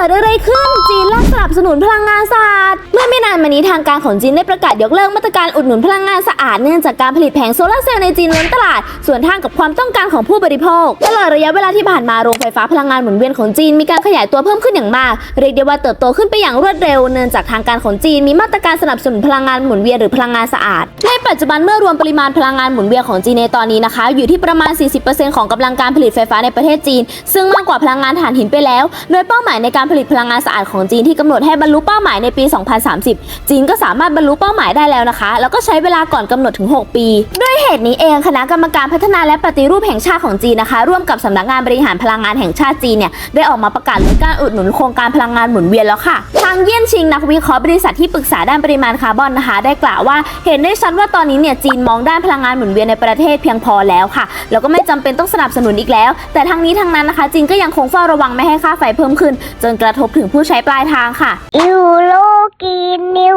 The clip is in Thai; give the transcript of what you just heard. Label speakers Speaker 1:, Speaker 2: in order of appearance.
Speaker 1: กิดอะไรขึ้นจีนเลิกสนับสนุนพลังงานสะอาด เมื่อไม่นานมานี้ทางการของจีนได้ประกาศยกเลิกมาตรการอุดหนุนพลังงานสะอาดเนื่องจากการผลิตแผงโซลาร์เซลล์ในจีนล้นตลาด ส่วนทางกับความต้องการของผู้บริโภค ตลอดระยะเวลาที่ผ่านมาโรงไฟฟ้าพลังงานหมุนเวียนของจีนมีการขยายตัวเพิ่มขึ้นอย่างมาก เรียกได้ว่าเติบโตขึ้นไปอย่างรวดเร็ว เนื่องจากทางการของจีนมีมาตรการสนับสนุนพลังงานหมุนเวียนหรือพลังงานสะอาด ในปัจจุบันเมื่อรวมปริมาณพลังงานหมุนเวียนของจีนในตอนนี้นะคะ อยู่ที่ประมาณ 40%ของกำลังการผลิตไฟฟ้าในประเทศจีน ซึ่งมากกว่าพลังงานถ่านหินไปแล้ว โดยเป้าหมายในการผลิตพลังงานสะอาดของจีนที่กำหนดให้บรรลุเป้าหมายในปี 2030 จีนก็สามารถบรรลุเป้าหมายได้แล้วนะคะ แล้วก็ใช้เวลาก่อนกำหนดถึง 6 ปี ด้วยเหตุนี้เองคณะกรรมการพัฒนาและปฏิรูปแห่งชาติของจีนนะคะ ร่วมกับสำนักงานบริหารพลังงานแห่งชาติจีนเนี่ยได้ออกมาประกาศลดการอุดหนุนโครงการพลังงานหมุนเวียนแล้วค่ะทางเยี่ยนชิงนักวิเคราะห์บริษัทที่ปรึกษาด้านปริมาณคาร์บอนนะคะ ได้กล่าวว่าเห็นได้ชัดว่าตอนนี้เนี่ยจีนมองด้านพลังงานหมุนเวียนในประเทศเพียงพอแล้วค่ะแล้วก็ไม่จำเป็นต้องสนับสนุนอีกแล้ว แต่ทั้งนี้ทั้งนั้นนะคะจีนก็ยังคงเฝ้าระวังไม่ให้ค่าไฟเพิ่มขึ้นจนกระทบถึงผู้ใช้ปลายทางค่ะ
Speaker 2: ยูโรกินนิ